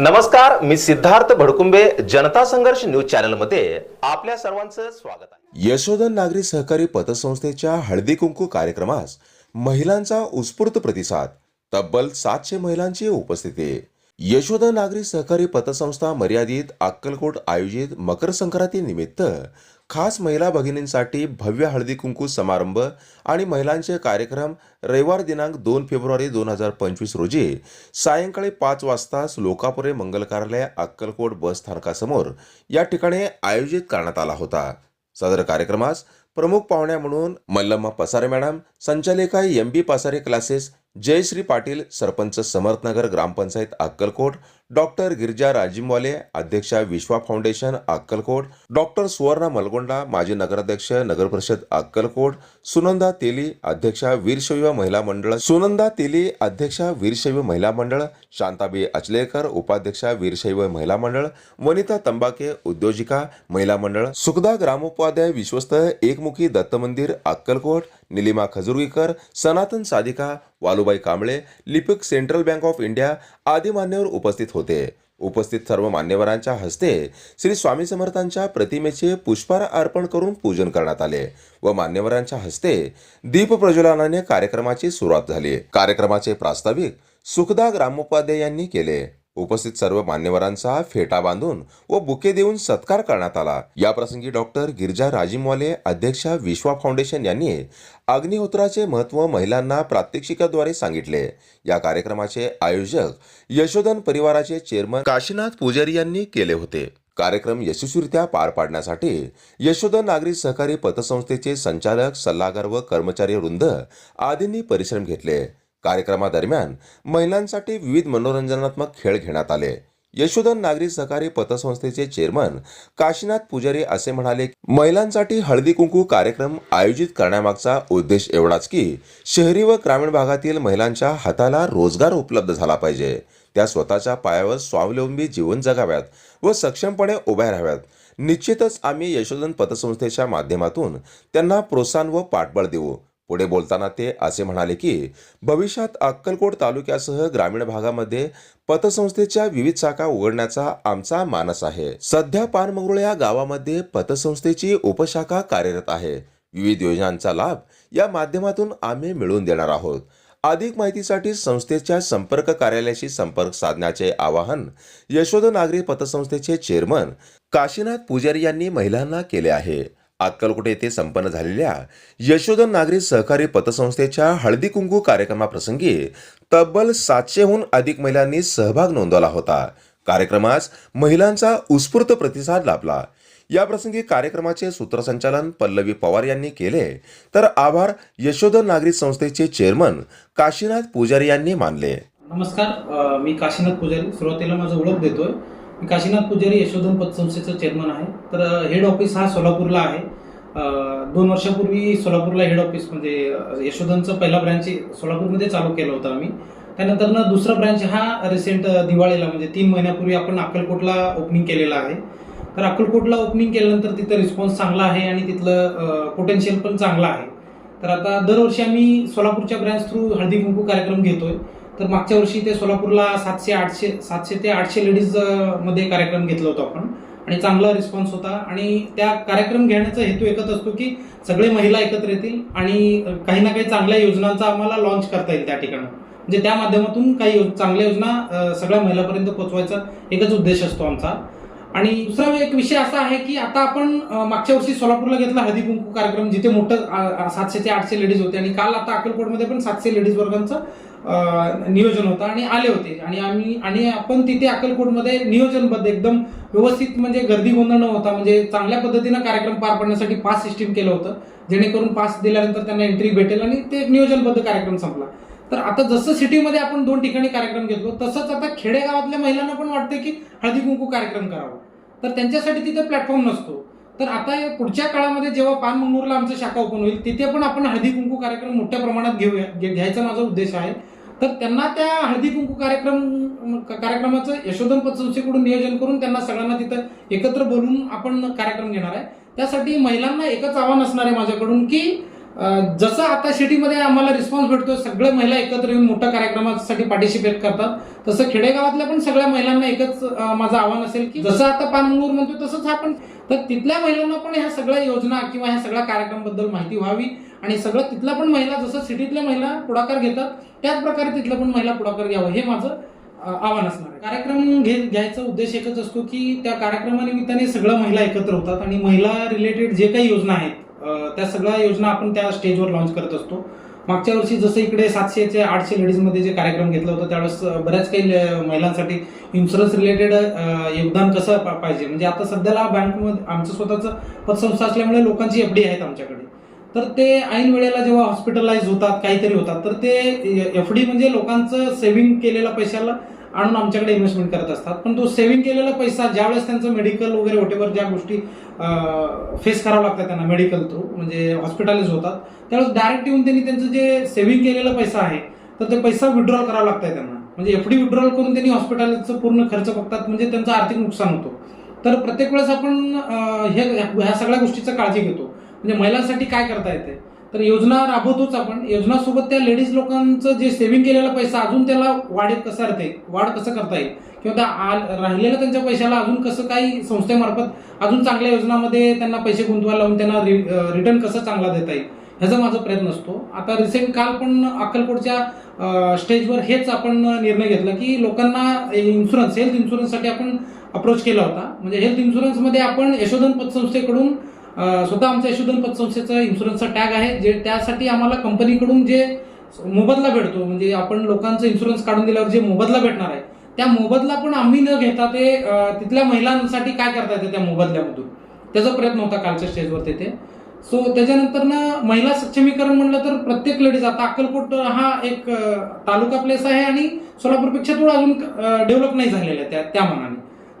नमस्कार मी सिद्धार्थ भडकुंबे जनता संघर्ष न्यूज चॅनलमध्ये आपल्या सर्वांचं स्वागत आहे. यशोधन नागरी सहकारी पतसंस्थेच्या हळदी कुंकू कार्यक्रमास महिलांचा उत्स्फूर्त प्रतिसाद तब्बल सातशे महिलांची उपस्थिती. यशोदा नागरी सहकारी पतसंस्था मर्यादित अक्कलकोट आयोजित मकर संक्रांती निमित्त खास महिला भगिनींसाठी भव्य हळदी कुंकू समारंभ आणि महिलांचे कार्यक्रम रविवार दिनांक दोन फेब्रुवारी दोन हजार पंचवीस रोजी सायंकाळी पाच वाजता लोकापुरे मंगल कार्यालय अक्कलकोट बस स्थानकासमोर या ठिकाणी आयोजित करण्यात आला होता. सदर कार्यक्रमास प्रमुख पाहुण्या म्हणून मल्लम्मा पसारे मॅडम संचालिका M B Pasare classes Jayashree Patil sarpanch Samarth Nagar ग्रामपंचायत अक्कलकोट डॉक्टर गिरिजा राजिमवाले अध्यक्षा विश्वा फाउंडेशन अक्कलकोट. डॉक्टर सुवर्णा मलगोंडा माजी नगराध्यक्ष नगर परिषद अक्कलकोट. सुनंदा तेली अध्यक्षा वीरशैव महिला मंडळ. सुनंदा तेली अध्यक्षा वीरशैव महिला मंडळ. शांताबाई अचलेकर उपाध्यक्षा वीरशैव महिला मंडळ. वनिता तंबाके उद्योजिका महिला मंडळ. सुखदा ग्रामोपाध्याय विश्वस्त एकमुखी दत्त मंदिर अक्कलकोट. निलिमा खजुर्गीकर सनातन साधिका वालुबाई कांबळे. लिपिक सेंट्रल बँक ऑफ इंडिया आदी मान्यवर उपस्थित होते. उपस्थित सर्व मान्यवरांच्या हस्ते श्री स्वामी समर्थांच्या प्रतिमेचे पुष्पार अर्पण करून पूजन करण्यात आले व मान्यवरांच्या हस्ते दीप प्रज्वलनाने कार्यक्रमाची सुरुवात झाली. कार्यक्रमाचे प्रास्ताविक सुखदा ग्रामोपाध्याय यांनी केले. उपस्थित सर्व मान्यवरांचा फेटा बांधून व बुके देऊन सत्कार करण्यात आला. या प्रसंगी डॉक्टर गिरजा राजिमवाले अध्यक्षा विश्वा फाउंडेशन यांनी अग्निहोत्राचे महत्त्व महिलांना प्रात्यक्षिकाद्वारे सांगितले. या कार्यक्रमाचे आयोजक यशोधन परिवाराचे चेअरमन काशीनाथ पुजारी यांनी केले होते. कार्यक्रम यशस्वीरित्या पार पाडण्यासाठी यशोधन नागरी सहकारी पतसंस्थेचे संचालक सल्लागार व कर्मचारी वृंद आदींनी परिश्रम घेतले. कार्यक्रमादरम्यान महिलांसाठी विविध मनोरंजनात्मक खेळ घेण्यात आले. यशोधन नागरी सहकारी पतसंस्थेचे चेअरमन काशीनाथ पुजारी असे म्हणाले महिलांसाठी हळदी कुंकू कार्यक्रम आयोजित करण्यामागचा उद्देश एवढाच की शहरी व ग्रामीण भागातील महिलांच्या हाताला रोजगार उपलब्ध झाला पाहिजे. त्या स्वतःच्या पायावर स्वावलंबी जीवन जगाव्यात व सक्षमपणे उभ्या राहाव्यात. निश्चितच आम्ही यशोधन पतसंस्थेच्या माध्यमातून त्यांना प्रोत्साहन व पाठबळ देऊ. पुढे बोलताना ते असे म्हणाले की भविष्यात अक्कलकोट तालुक्यासह ग्रामीण भागामध्ये पतसंस्थेच्या विविध शाखा उघडण्याचा आमचा मानस आहे. सध्या पानमंगरुळ या गावामध्ये पतसंस्थेची उपशाखा कार्यरत आहे. विविध योजनांचा लाभ या माध्यमातून आम्ही मिळवून देणार आहोत. अधिक माहितीसाठी संस्थेच्या संपर्क कार्यालयाशी संपर्क साधण्याचे आवाहन यशोद नागरी पतसंस्थेचे चेअरमन काशीनाथ पुजारी यांनी महिलांना केले आहे. अक्कलकोट येथे संपन्न झालेल्या यशोधन नागरी सहकारी पतसंस्थेच्या हळदी कुंकू कार्यक्रमाप्रसंगी तब्बल सातशेहून अधिक महिलांनी सहभाग नोंदवला होता. कार्यक्रमास महिलांचा उत्स्फूर्त प्रतिसाद लाभला. याप्रसंगी कार्यक्रमाचे सूत्रसंचालन पल्लवी पवार यांनी केले. तर आभार यशोधन नागरी संस्थेचे चेअरमन काशीनाथ पुजारी यांनी मानले. नमस्कार मी काशीनाथ पुजारी. सुरुवातीला माझं ओळख देतोय. मी काशीनाथ पुजारी यशोधन पतसंस्थेचं चेअरमन आहे. तर हेड ऑफिस हा सोलापूरला आहे. दोन वर्षापूर्वी सोलापूरला हेड ऑफिस म्हणजे यशोधनचं पहिला ब्रँच सोलापूरमध्ये चालू केलं होतं आम्ही. त्यानंतर ना दुसरा ब्रँच हा रिसेंट दिवाळीला म्हणजे तीन महिन्यापूर्वी आपण अक्कलकोटला ओपनिंग केलेला आहे. तर अक्कलकोटला ओपनिंग केल्यानंतर तिथं रिस्पॉन्स चांगला आहे आणि तिथलं पोटेन्शियल पण चांगलं आहे. तर आता दरवर्षी आम्ही सोलापूरच्या ब्रँच थ्रू हळदी कुंकू कार्यक्रम घेतोय. तर मागच्या वर्षी ते सोलापूरला सातशे आठशे सातशे ते आठशे लेडीजमध्ये कार्यक्रम घेतला होता आपण. आणि चांगला रिस्पॉन्स होता. आणि त्या कार्यक्रम घेण्याचा हेतू एकच असतो की सगळे महिला एकत्र येतील आणि काही ना काही चांगल्या योजनांचा आम्हाला लॉन्च करता येईल त्या ठिकाणी. म्हणजे त्या माध्यमातून काही चांगल्या योजना सगळ्या महिलापर्यंत पोहोचवायचा एकच उद्देश असतो आमचा. आणि दुसरा एक विषय असा आहे की आता आपण मागच्या वर्षी सोलापूरला घेतला हळदी कुंकू कार्यक्रम जिथे मोठं सातशे ते आठशे लेडीज होते. आणि काल आता अक्कलकोटमध्ये पण सातशे लेडीज वर्गांचं नियोजन होतं आणि आले होते. आणि आम्ही आणि आपण तिथे अक्कलकोटमध्ये नियोजनबद्ध एकदम व्यवस्थित म्हणजे गर्दी गोंधळ न होता म्हणजे चांगल्या पद्धतीनं कार्यक्रम पार पाडण्यासाठी पास सिस्टीम केलं होतं. जेणेकरून पास दिल्यानंतर त्यांना एंट्री भेटेल आणि ते एक नियोजनबद्ध कार्यक्रम संपला. तर आता जसं सिटीमध्ये आपण दोन ठिकाणी कार्यक्रम घेतलो तसंच आता खेडेगावातल्या महिलांना पण वाटतं की हळदी कुंकू कार्यक्रम करावा. तर त्यांच्यासाठी तिथे प्लॅटफॉर्म नसतो. तर आता या पुढच्या काळामध्ये जेव्हा पानमंगूरला आमचं शाखा ओपन होईल तिथे पण आपण हळदी कुंकू कार्यक्रम मोठ्या प्रमाणात घेऊया घ्यायचा माझा उद्देश आहे. तर त्यांना त्या हळदी कुंकू कार्यक्रम कार्यक्रमाचं यशोधन पतसंस्थेकडून नियोजन करून त्यांना सगळ्यांना तिथं एकत्र बोलून आपण कार्यक्रम घेणार आहे. त्यासाठी महिलांना एकच आव्हान असणार आहे माझ्याकडून की जसं आता सिटीमध्ये आम्हाला रिस्पॉन्स भेटतो सगळ्या महिला एकत्र येऊन मोठ्या कार्यक्रमासाठी पार्टिसिपेट करतात तसं खेडेगावातल्या पण सगळ्या महिलांना एकच माझं आव्हान असेल की जसं आता पानमंगूर म्हणतो तसंच आपण तर तिथल्या महिलांना पण ह्या सगळ्या योजना किंवा ह्या सगळ्या कार्यक्रमाबद्दल माहिती व्हावी. आणि सगळं तिथल्या पण महिला जसं सिटीतल्या महिला पुढाकार घेतात त्याच प्रकारे तिथल्या पण महिला पुढाकार घ्यावं हे माझं आव्हान असणार आहे. कार्यक्रम घे घ्यायचा उद्देश एकच असतो की त्या कार्यक्रमानिमित्ताने सगळ्या महिला एकत्र होतात आणि महिला रिलेटेड जे काही योजना आहेत त्या सगळ्या योजना आपण त्या स्टेजवर लॉन्च करत असतो. मागच्या वर्षी जसं इकडे सातशे आठशे लेडीजमध्ये जे कार्यक्रम घेतला होता त्यावेळेस बऱ्याच काही महिलांसाठी इन्शुरन्स रिलेटेड योगदान कसं पा- पाहिजे? म्हणजे आता सध्याला बँकमध्ये आमचं स्वतःचं पतसंस्था असल्यामुळे लोकांची एफडी आहेत आमच्याकडे. तर ते ऐन वेळेला जेव्हा हॉस्पिटलाइज होतात काहीतरी होतात तर ते एफ डी म्हणजे लोकांचं सेव्हिंग केलेल्या पैशाला आणून आमच्याकडे इन्व्हेस्टमेंट करत असतात. पण तो सेव्हिंग केलेला पैसा ज्यावेळेस त्यांचं मेडिकल वगैरे वॉटेवर ज्या गोष्टी फेस करावं लागतात त्यांना मेडिकल थ्रू म्हणजे हॉस्पिटलाइज होतात त्यावेळेस डायरेक्ट येऊन त्यांनी त्यांचं जे सेव्हिंग केलेला पैसा आहे तर ते पैसा विड्रॉल करावा लागतंय त्यांना. म्हणजे एफ डी विड्रॉल करून त्यांनी हॉस्पिटलचा पूर्ण खर्च बघतात म्हणजे त्यांचं आर्थिक नुकसान होतो. तर प्रत्येक वेळेस आपण हे ह्या सगळ्या गोष्टीचा काळजी घेतो. म्हणजे महिलांसाठी काय करता येते तर योजना राबवतोच आपण. योजनासोबत त्या लेडीज लोकांचं जे सेव्हिंग केलेला पैसा अजून त्याला वाढीत कसं राहते? वाढ कसं करता येईल? किंवा त्या आ- राहिलेल्या त्यांच्या पैशाला अजून कसं काही संस्थेमार्फत अजून चांगल्या योजनामध्ये त्यांना पैसे गुंतवायला लावून त्यांना रिटर्न कसं चांगला देता येईल? ह्याचा माझा प्रयत्न असतो. आता रिसेंट काल पण अक्कलकोटच्या स्टेजवर हेच आपण निर्णय घेतला की लोकांना इन्शुरन्स हेल्थ इन्शुरन्ससाठी आपण अप्रोच केला होता. म्हणजे हेल्थ इन्शुरन्समध्ये आपण यशोधन पतसंस्थेकडून स्वतः आमच्या यशोधन पतसंस्थेचा इन्शुरन्सचा टॅग आहे जे त्यासाठी आम्हाला कंपनीकडून जे मोबदला भेटतो म्हणजे आपण लोकांचं इन्शुरन्स काढून दिल्यावर जे मोबदला भेटणार आहे त्या मोबदला पण आम्ही न घेता ते तिथल्या महिलांसाठी काय करता येते त्या मोबदल्यामधून? त्याचा प्रयत्न होता कालच्या स्टेजवर तिथे सो त्याच्यानंतर ना महिला सक्षमीकरण म्हणलं तर प्रत्येक लेडीज आता अक्कलकोट हा एक तालुका प्लेस आहे आणि सोलापूरपेक्षा थोडं अजून डेव्हलप नाही झालेलं आहे त्या त्या मनाने.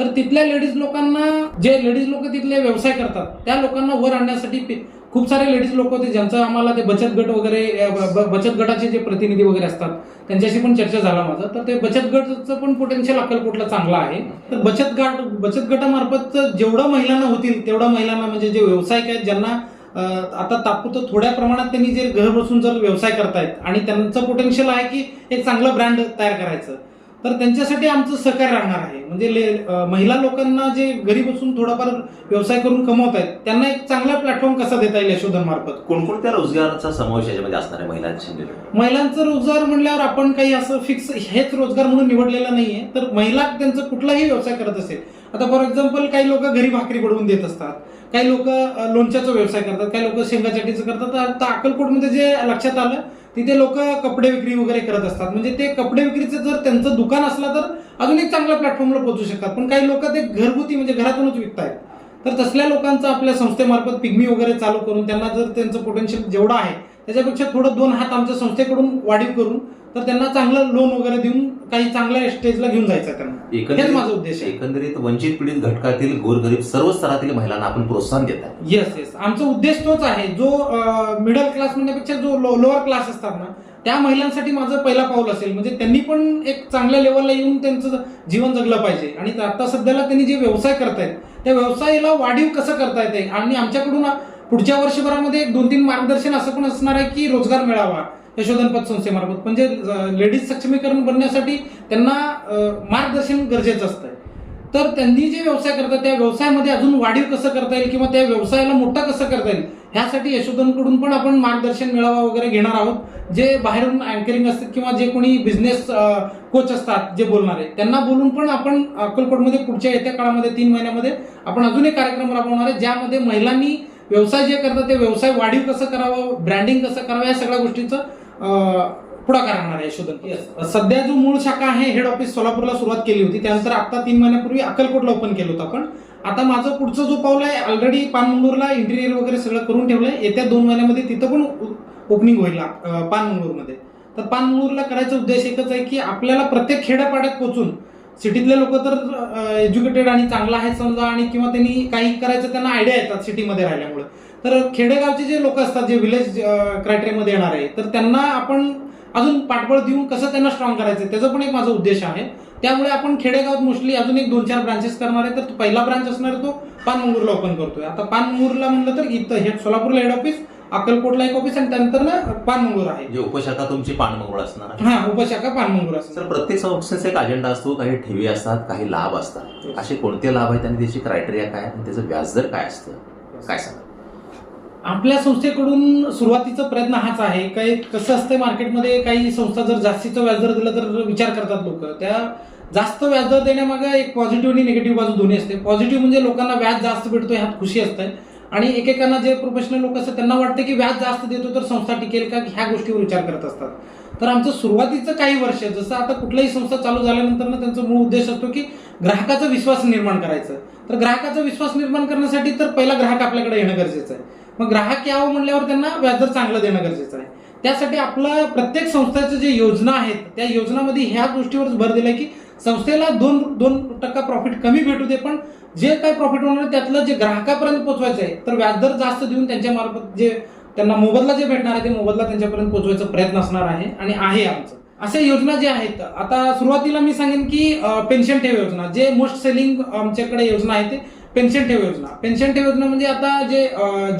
तर तिथल्या लेडीज लोकांना जे लेडीज लोक तिथले व्यवसाय करतात त्या लोकांना वर आणण्यासाठी खूप सारे लेडीज लोक होते ज्यांचं आम्हाला ते बचत गट वगैरे बचत गटाचे जे प्रतिनिधी वगैरे असतात त्यांच्याशी पण चर्चा झाला माझा. तर ते बचत गटचं पण पोटेन्शियल अक्कलकोटला चांगलं आहे. तर बचत गट बचत गटामार्फत जेवढं महिलांना होतील तेवढं महिलांना म्हणजे जे व्यावसायिक आहेत ज्यांना आता तात्पुरतं थोड्या प्रमाणात त्यांनी जे घर बसून जर व्यवसाय करतायत आणि त्यांचं पोटेन्शियल आहे की एक चांगलं ब्रँड तयार करायचं. तर त्यांच्यासाठी आमचं सहकार्य राहणार आहे म्हणजे ले- महिला लोकांना जे घरी बसून थोडाफार व्यवसाय करून कमवत आहेत त्यांना एक चांगला प्लॅटफॉर्म कसा देता येईल यशोधन मार्फत कोणकोणत्या रोजगाराचा समावेश याच्यामध्ये असणार आहे related? महिलांचा रोजगार म्हणल्यावर आपण काही असं फिक्स हेच रोजगार म्हणून निवडलेला नाहीये तर महिला त्यांचा कुठलाही व्यवसाय करत असेल आता फॉर एक्झाम्पल काही लोक घरी भाकरी बनवून देत असतात काही लोक लोणच्याचा व्यवसाय करतात काही लोक शेंगा चटणीचं करतात आता अक्कलकोटमध्ये जे लक्षात आलं तिथे लोक कपडे विक्री वगैरे करत असतात. म्हणजे ते कपडे विक्रीचं जर त्यांचं दुकान असलं तर अजून एक चांगल्या प्लॅटफॉर्मला पोहोचू शकतात. पण काही लोक ते घरगुती म्हणजे घरातूनच विकतायत. तर तसल्या लोकांचं आपल्या संस्थेमार्फत पिग्मी वगैरे चालू करून त्यांना जर त्यांचं पोटेन्शियल जेवढं आहे त्याच्यापेक्षा थोडं दोन हात आमच्या संस्थेकडून वाढीव करून तर त्यांना चांगलं लोन वगैरे देऊन काही चांगल्या स्टेजला घेऊन जायचं त्यांना. हेच माझा उद्देश आहे. एकंदरीत वंचित पीडित घटकातील गोरगरीब सर्व स्तरातील महिलांना आपण प्रोत्साहन देत आहे येस येस आमचा उद्देश तोच आहे. जो मिडल क्लास म्हणण्यापेक्षा जो लोअर क्लास असतात ना त्या महिलांसाठी माझं पहिला पाऊल असेल. म्हणजे त्यांनी पण एक चांगल्या लेवलला येऊन त्यांचं जीवन जगलं पाहिजे. आणि आता सध्याला त्यांनी जे व्यवसाय करतायत त्या व्यवसायाला वाढीव कसं करता येते आणि आमच्याकडून पुढच्या वर्षभरामध्ये एक दोन तीन मार्गदर्शन असं पण असणार आहे की रोजगार मिळावा यशोधन पतसंस्थेमार्फत म्हणजे लेडीज सक्षमीकरण बनण्यासाठी त्यांना मार्गदर्शन गरजेचं असतं तर त्यांनी जे व्यवसाय करतात त्या व्यवसायामध्ये अजून वाढीव कसं करता येईल किंवा त्या व्यवसायाला मोठा कसं करता येईल ह्यासाठी यशोधनकडून पण आपण मार्गदर्शन मेळावा वगैरे घेणार आहोत. जे बाहेरून अँकरिंग असतात किंवा जे कोणी बिझनेस कोच असतात जे बोलणारे त्यांना बोलून पण आपण अक्कलकोटमध्ये पुढच्या येत्या काळामध्ये तीन महिन्यामध्ये आपण अजून एक कार्यक्रम राबवणार आहे ज्यामध्ये महिलांनी व्यवसाय जे करतात ते व्यवसाय वाढीव कसं करावं ब्रँडिंग कसं करावं या सगळ्या गोष्टीचं पुढाकार राहणार आहे Yes. सध्या जो मूळ शाखा आहे हेड ऑफिस सोलापूरला सुरुवात केली होती. त्यानंतर आता तीन महिन्यापूर्वी अक्कलकोटला ओपन केलं होतं आपण. आता माझं पुढचं जो पाऊल आहे ऑलरेडी पानमंगळूरला इंटिरियर वगैरे सगळं करून ठेवलंय. येत्या दोन महिन्यामध्ये तिथं पण ओपनिंग होईल अं, पानमंगळूरमध्ये तर पानमंगळूरला करायचा उद्देश एकच आहे की आपल्याला प्रत्येक खेड्यापाड्यात पोहोचून सिटीतले लोक तर एज्युकेटेड आणि चांगला आहेत समजा आणि किंवा त्यांनी काही करायचं त्यांना आयडिया येतात सिटीमध्ये राहिल्यामुळे. तर खेडेगावचे जे लोक असतात जे विलेज क्रायटेरियामध्ये येणार आहे तर त्यांना आपण अजून पाठबळ देऊन कसं त्यांना स्ट्रॉंग करायचं त्याचा पण एक माझा उद्देश आहे. त्यामुळे आपण खेडेगावात मोस्टली अजून एक दोन चार ब्रांचेस करणार आहे. तर तो पहिला ब्रांच असणार आहे तो पानमंगूरला ओपन करतोय. आता पानमंगूरला म्हणलं तर इथं हे सोलापूरला हेड ऑफिस अक्कलकोटला एक ऑफिस आणि त्यानंतर ना पानमंगूर आहे. म्हणजे उपशाखा तुमची पानमंगळ असणार आहे. हा उपशाखा पानमंगूर सर असं प्रत्येक संस्थेचा एक अजेंडा असतो काही ठेवी असतात काही लाभ असतात. असे कोणते लाभ आहेत आणि त्याची क्रायटेरिया काय आणि त्याचं व्याजदर काय असतं? काय सांगा आपल्या संस्थेकडून सुरुवातीचा प्रयत्न हाच आहे. काही कसं असतं मार्केटमध्ये काही संस्था जर जास्तीचं व्याजदर दिलं तर विचार करतात लोक. त्या जास्त व्याजदर देण्यामागे एक पॉझिटिव्ह आणि निगेटिव्ह बाजू दोन्ही असते. पॉझिटिव्ह म्हणजे लोकांना व्याज जास्त भेटतो ह्यात खुशी असते. आणि एकेकांना जे प्रोफेशनल लोक असतात त्यांना वाटतं की व्याज जास्त देतो तर संस्था टिकेल का? ह्या गोष्टीवर विचार करत असतात. तर आमचं सुरुवातीचं काही वर्ष जसं आता कुठलाही संस्था चालू झाल्यानंतर ना त्यांचा मूळ उद्देश असतो की ग्राहकाचा विश्वास निर्माण करायचा. तर ग्राहकाचा विश्वास निर्माण करण्यासाठी तर पहिला ग्राहक आपल्याकडे येणं गरजेचं आहे. मग ग्राहक यावं म्हणल्यावर त्यांना व्याजदर चांगलं देणं गरजेचं आहे. त्यासाठी आपलं प्रत्येक संस्थेचं जे योजना आहेत त्या योजनामध्ये ह्या गोष्टीवर भर दिलाय की संस्थेला दोन दोन टक्का प्रॉफिट कमी भेटू दे पण जे काय प्रॉफिट होणार त्यातलं जे ग्राहकापर्यंत पोहोचवायचं आहे तर व्याजदर जास्त देऊन त्यांच्या मार्फत जे त्यांना मोबदला जे भेटणार आहे ते मोबदला त्यांच्यापर्यंत पोहोचवायचा प्रयत्न असणार आहे आणि आहे आमचं. अशा योजना ज्या आहेत आता सुरुवातीला मी सांगेन की पेन्शन ठेव योजना जे मोस्ट सेलिंग आमच्याकडे योजना आहे ते पेन्शन ठेव योजना. पेन्शन ठेव योजना म्हणजे आता जे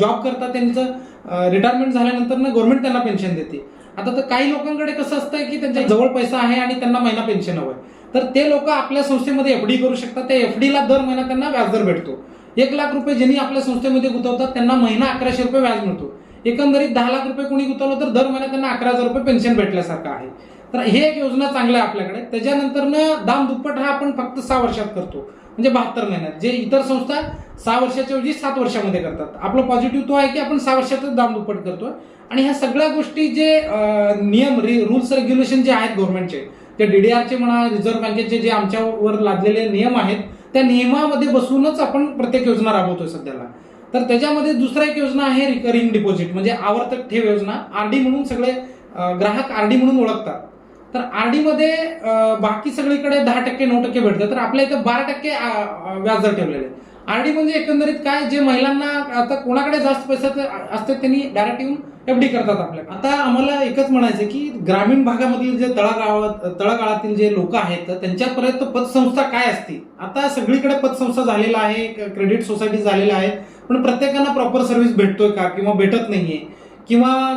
जॉब करतात त्यांचं रिटायरमेंट झाल्यानंतर ना गव्हर्नमेंट त्यांना पेन्शन देते. आता तर काही लोकांकडे कसं असतं की त्यांच्या जवळ पैसा आहे आणि त्यांना महिना पेन्शन हवं आहे तर ते लोक आपल्या संस्थेमध्ये एफडी करू शकतात. त्या एफडीला दर महिना त्यांना व्याजदर भेटतो. एक लाख रुपये ज्यांनी आपल्या संस्थेमध्ये गुंतवतात त्यांना महिना अकराशे रुपये व्याज मिळतो. एकंदरीत दहा लाख रुपये कोणी गुंतवलं तर दर महिना त्यांना अकरा हजार रुपये पेन्शन भेटल्यासारखं आहे. तर हे एक योजना चांगलं आहे आपल्याकडे. त्याच्यानंतरनं दाम दुप्पट हा आपण फक्त सहा वर्षात करतो. म्हणजे बहात्तर महिन्यात. जे इतर संस्था सहा वर्षाच्या ऐवजी सात वर्षामध्ये करतात. आपलं पॉझिटिव्ह तो आहे की आपण सहा वर्षातच दाम दुप्पट करतोय. आणि ह्या सगळ्या गोष्टी जे नियम नियम रूल्स रेग्युलेशन जे आहेत गव्हर्नमेंटचे ते डीडीआरचे म्हणा रिझर्व्ह बँकेचे जे आमच्यावर लादलेले नियम आहेत त्या नियमामध्ये बसूनच आपण प्रत्येक योजना राबवतोय सध्याला. तर त्याच्यामध्ये दुसरा एक योजना आहे रिकरिंग डिपॉझिट म्हणजे आवर्तक ठेव योजना. आरडी म्हणून सगळे ग्राहक आरडी म्हणून ओळखतात. तर आरडी मध्ये बाकी सगळीकडे दहा टक्के नऊ टक्के भेटतात. तर आपल्या इथं बारा टक्के व्याजदर ठेवलेले आहे आरडी म्हणजे एकंदरीत काय जे महिलांना आता कोणाकडे जास्त पैसा असतात त्यांनी डायरेक्ट येऊन एफडी करतात आपल्या आता आम्हाला एकच म्हणायचं की ग्रामीण भागामधील जे तळागाळात तळागाळातील जे लोक आहेत त्यांच्यापर्यंत पतसंस्था काय असते? आता सगळीकडे पतसंस्था झालेला आहे क्रेडिट सोसायटी झालेल्या आहेत पण प्रत्येकांना प्रॉपर सर्व्हिस भेटतोय का? किंवा भेटत नाहीये? किंवा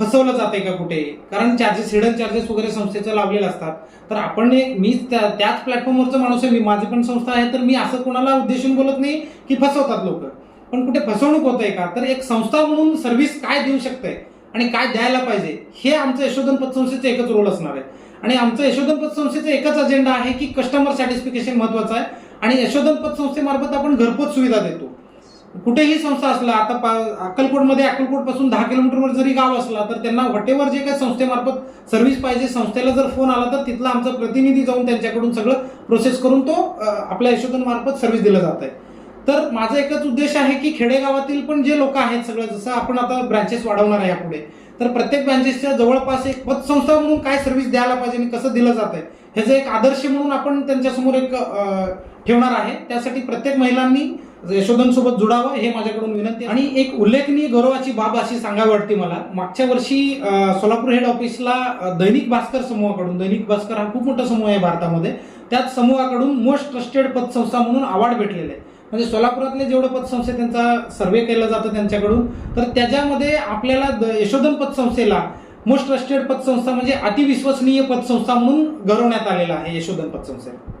फसवलं जाते का कुठे? कारण चार्जेस हिडन चार्जेस वगैरे संस्थेचं लावलेले असतात. तर आपण मी त्या- त्याच प्लॅटफॉर्मवरचा माणूस आहे मी माझी पण संस्था आहे तर मी असं कोणाला उद्देशून बोलत नाही की फसवतात लोक. पण कुठे फसवणूक होत आहे का? तर एक संस्था म्हणून सर्व्हिस काय देऊ शकते आणि काय द्यायला पाहिजे हे आमचं यशोधन पतसंस्थेचं एकच रोल असणार आहे. आणि आमचं यशोधन पतसंस्थेचं एकच अजेंडा आहे की कस्टमर सॅटिस्फिकेशन महत्वाचं आहे. आणि यशोधन पतसंस्थेमार्फत आपण घरपोच सुविधा देतो. कुठेही संस्था असला आता पा- अक्कलकोटमध्ये अक्कलकोटपासून दहा किलोमीटरवर जरी गाव असला तर त्यांना वटेवर जे काही संस्थेमार्फत सर्व्हिस पाहिजे संस्थेला जर फोन आला तर तिथला आमचा प्रतिनिधी जाऊन त्यांच्याकडून सगळं प्रोसेस करून तो आपल्या यशोधनमार्फत सर्व्हिस दिलं जात आहे तर माझा एकच उद्देश आहे की खेडेगावातील पण जे लोक आहेत सगळं जसं आपण आता ब्रांचेस वाढवणार आहे यापुढे तर प्रत्येक ब्रांचेसच्या जवळपास एक पतसंस्था म्हणून काय सर्व्हिस द्यायला पाहिजे आणि कसं दिलं जात आहे ह्याचं एक आदर्श म्हणून आपण त्यांच्यासमोर एक ठेवणार आहे. त्यासाठी प्रत्येक महिलांनी यशोधन सोबत जुडावं हे माझ्याकडून विनंती. आणि एक उल्लेखनीय गौरवाची बाब अशी सांगावी वाटते मला. मागच्या वर्षी सोलापूर हेड ऑफिसला दैनिक भास्कर समूहाकडून दैनिक भास्कर हा खूप मोठा समूह आहे भारतामध्ये त्याच समूहाकडून मोस्ट ट्रस्टेड पतसंस्था म्हणून अवॉर्ड भेटलेले. आहे म्हणजे सोलापुरातले जेवढे पतसंस्थे त्यांचा सर्वे केला जातं त्यांच्याकडून तर त्याच्यामध्ये आपल्याला द- यशोधन पतसंस्थेला मोस्ट ट्रस्टेड पतसंस्था म्हणजे अतिविश्वसनीय पतसंस्था म्हणून गौरवण्यात आलेला आहे यशोधन पतसंस्थेला.